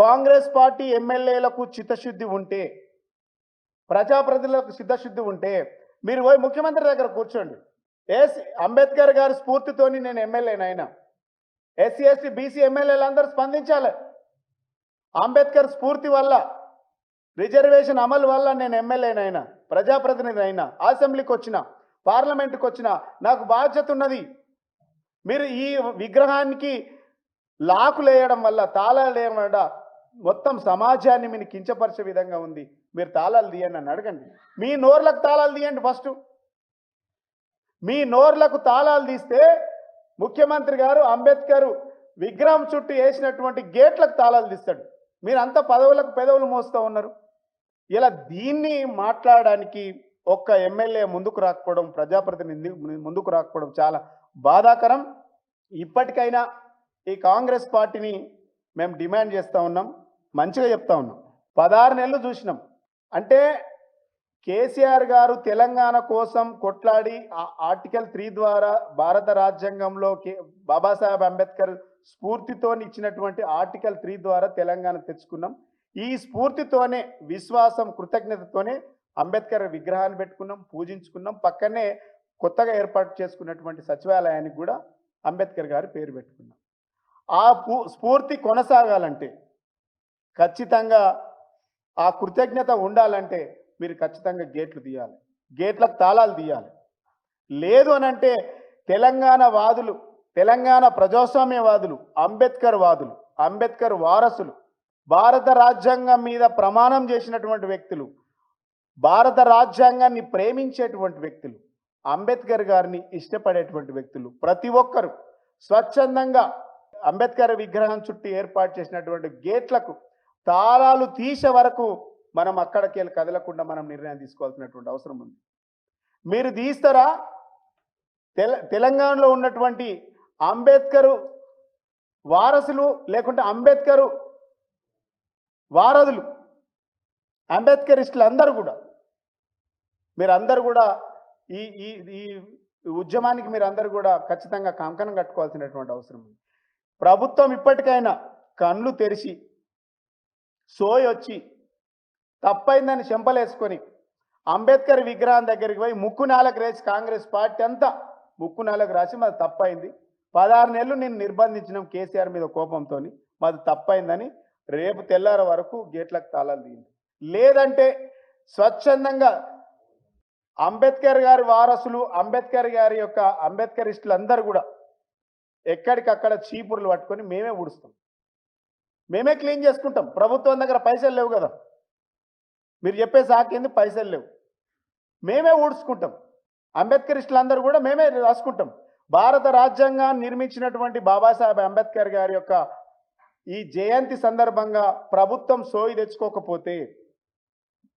Congress party ఎమ్మెల్యేలకు చిత్తశుద్ధి ఉంటే ప్రజాప్రతినిధులకు చిత్తశుద్ధి ఉంటే మీరు పోయి ముఖ్యమంత్రి దగ్గర కూర్చోండి. ఎస్ అంబేద్కర్ గారి స్ఫూర్తితోని నేను ఎమ్మెల్యేనైనా ఎస్సీ ఎస్టీ బీసీ ఎమ్మెల్యేలందరూ స్పందించాలి. అంబేద్కర్ స్ఫూర్తి వల్ల రిజర్వేషన్ అమలు వల్ల నేను ఎమ్మెల్యేనైనా ప్రజాప్రతినిధి అయినా అసెంబ్లీకి వచ్చిన పార్లమెంట్కి వచ్చిన నాకు బాధ్యత ఉన్నది. మీరు ఈ విగ్రహానికి లాకులు వేయడం వల్ల తాళాలు వేయడం వల్ల మొత్తం సమాజాన్ని మీరు కించపరిచే విధంగా ఉంది. మీరు తాళాలు తీయండి అని అడగండి. మీ నోర్లకు తాళాలు తీయండి ఫస్ట్. మీ నోర్లకు తాళాలు తీస్తే ముఖ్యమంత్రి గారు అంబేద్కర్ విగ్రహం చుట్టూ వేసినటువంటి గేట్లకు తాళాలు తీస్తాడు. మీరంతా పదవులకు పెదవులు మోస్తూ ఉన్నారు. ఇలా దీన్ని మాట్లాడడానికి ఒక్క ఎమ్మెల్యే ముందుకు రాకపోవడం ప్రజాప్రతినిధి ముందుకు రాకపోవడం చాలా బాధాకరం. ఇప్పటికైనా ఈ కాంగ్రెస్ పార్టీని మేము డిమాండ్ చేస్తూ ఉన్నాం. మంచిగా చెప్తా ఉన్నాం. పదహారు నెలలు చూసినాం. అంటే కేసీఆర్ గారు తెలంగాణ కోసం కొట్లాడి ఆ ఆర్టికల్ త్రీ ద్వారా భారత రాజ్యాంగంలో కే బాబాసాహెబ్ అంబేద్కర్ స్ఫూర్తితో ఇచ్చినటువంటి ఆర్టికల్ త్రీ ద్వారా తెలంగాణ తెచ్చుకున్నాం. ఈ స్ఫూర్తితోనే విశ్వాసం కృతజ్ఞతతోనే అంబేద్కర్ విగ్రహాన్ని పెట్టుకున్నాం పూజించుకున్నాం. పక్కనే కొత్తగా ఏర్పాటు చేసుకున్నటువంటి సచివాలయానికి కూడా అంబేద్కర్ గారి పేరు పెట్టుకున్నాం. ఆ పూ స్ఫూర్తి కొనసాగాలంటే ఖచ్చితంగా ఆ కృతజ్ఞత ఉండాలంటే మీరు ఖచ్చితంగా గేట్లు తీయాలి. గేట్లకు తాళాలు తీయాలి. లేదు అని అంటే తెలంగాణ వాదులు తెలంగాణ ప్రజాస్వామ్యవాదులు అంబేద్కర్ వాదులు అంబేద్కర్ వారసులు భారత రాజ్యాంగం మీద ప్రమాణం చేసినటువంటి వ్యక్తులు భారత రాజ్యాంగాన్ని ప్రేమించేటువంటి వ్యక్తులు అంబేద్కర్ గారిని ఇష్టపడేటువంటి వ్యక్తులు ప్రతి ఒక్కరు. స్వచ్ఛందంగా అంబేద్కర్ విగ్రహం చుట్టూ ఏర్పాటు చేసినటువంటి గేట్లకు తాళాలు తీసే వరకు మనం అక్కడికి వెళ్ళి కదలకుండా మనం నిర్ణయం తీసుకోవాల్సినటువంటి అవసరం ఉంది. మీరు తీస్తారా? తెల తెలంగాణలో ఉన్నటువంటి అంబేద్కరు వారసులు లేకుంటే అంబేద్కరు వారధులు అంబేద్కరిస్టులు అందరూ కూడా మీరు అందరు కూడా ఈ ఈ ఈ ఉద్యమానికి మీరు అందరు కూడా ఖచ్చితంగా కంకణం కట్టుకోవాల్సినటువంటి అవసరం ఉంది. ప్రభుత్వం ఇప్పటికైనా కళ్ళు తెరిచి సోయి వచ్చి తప్పైందని చెంపలేసుకొని అంబేద్కర్ విగ్రహం దగ్గరికి పోయి ముక్కు నాలకు రేసి కాంగ్రెస్ పార్టీ అంతా ముక్కు నాలకు రాసి మాది తప్పైంది. పదహారు నెలలు నేను నిర్బంధించినాం కేసీఆర్ మీద కోపంతో మాది తప్పైందని రేపు తెల్లార వరకు గేట్లకు తాళాలు దిగింది లేదంటే స్వచ్ఛందంగా అంబేద్కర్ గారి వారసులు అంబేద్కర్ గారి యొక్క అంబేద్కరిస్టులు అందరూ కూడా ఎక్కడికక్కడ చీపుర్లు పట్టుకొని మేమే ఊడుస్తాం. మేమే క్లీన్ చేసుకుంటాం. ప్రభుత్వం దగ్గర పైసలు లేవు కదా. మీరు చెప్పే సాకింది పైసలు లేవు. మేమే ఊడ్చుకుంటాం. అంబేద్కరిస్టులు అందరూ కూడా మేమే రాసుకుంటాం. భారత రాజ్యాంగాన్ని నిర్మించినటువంటి బాబాసాహెబ్ అంబేద్కర్ గారి యొక్క ఈ జయంతి సందర్భంగా ప్రభుత్వం సోయి తెచ్చుకోకపోతే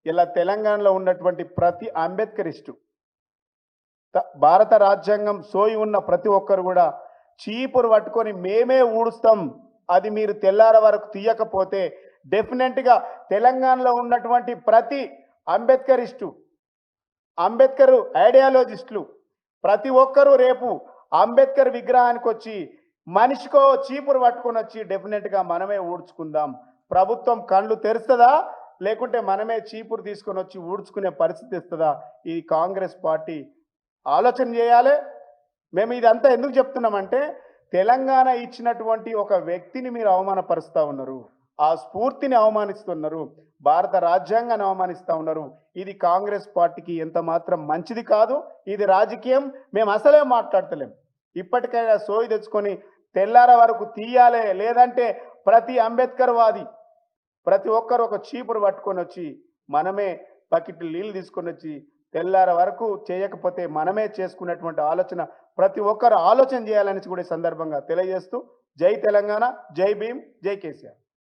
ఇలా తెలంగాణలో ఉన్నటువంటి ప్రతి అంబేద్కరిస్టు త- భారత రాజ్యాంగం సోయి ఉన్న ప్రతి ఒక్కరు కూడా చీపురు పట్టుకొని మేమే ఊడుస్తాం. అది మీరు తెల్లార వరకు తీయకపోతే డెఫినెట్గా తెలంగాణలో ఉన్నటువంటి ప్రతి అంబేద్కరిస్టు అంబేద్కర్ ఐడియాలజిస్టులు ప్రతి ఒక్కరూ రేపు అంబేద్కర్ విగ్రహానికి వచ్చి మనిషికో చీపురు పట్టుకొని వచ్చి డెఫినెట్గా మనమే ఊడ్చుకుందాం. ప్రభుత్వం కళ్ళు తెరుస్తుందా? లేకుంటే మనమే చీపురు తీసుకొని వచ్చి ఊడ్చుకునే పరిస్థితి ఇస్తుందా ఈ కాంగ్రెస్ పార్టీ ఆలోచన చేయాలి? మేము ఇదంతా ఎందుకు చెప్తున్నామంటే తెలంగాణ ఇచ్చినటువంటి ఒక వ్యక్తిని మీరు అవమానపరుస్తూ ఉన్నారు. ఆ స్ఫూర్తిని అవమానిస్తున్నారు. భారత రాజ్యాంగాన్ని అవమానిస్తూ ఉన్నారు. ఇది కాంగ్రెస్ పార్టీకి ఎంత మాత్రం మంచిది కాదు ఇది రాజకీయం. మేము అసలే మాట్లాడతలేం. ఇప్పటికైనా సోయి తెచ్చుకొని తెల్లార వరకు తీయాలే లేదంటే ప్రతి అంబేద్కర్ వాది ప్రతి ఒక్కరు ఒక చీపురు పట్టుకొని వచ్చి మనమే బకెట్ నీళ్ళు తీసుకొని వచ్చి తెల్లార వరకు చేయకపోతే మనమే చేసుకున్నటువంటి ఆలోచన ప్రతి ఒక్కరు ఆలోచన చేయాలని కూడా ఈ సందర్భంగా తెలియజేస్తూ జై తెలంగాణ జై భీమ్ జై కేసీఆర్.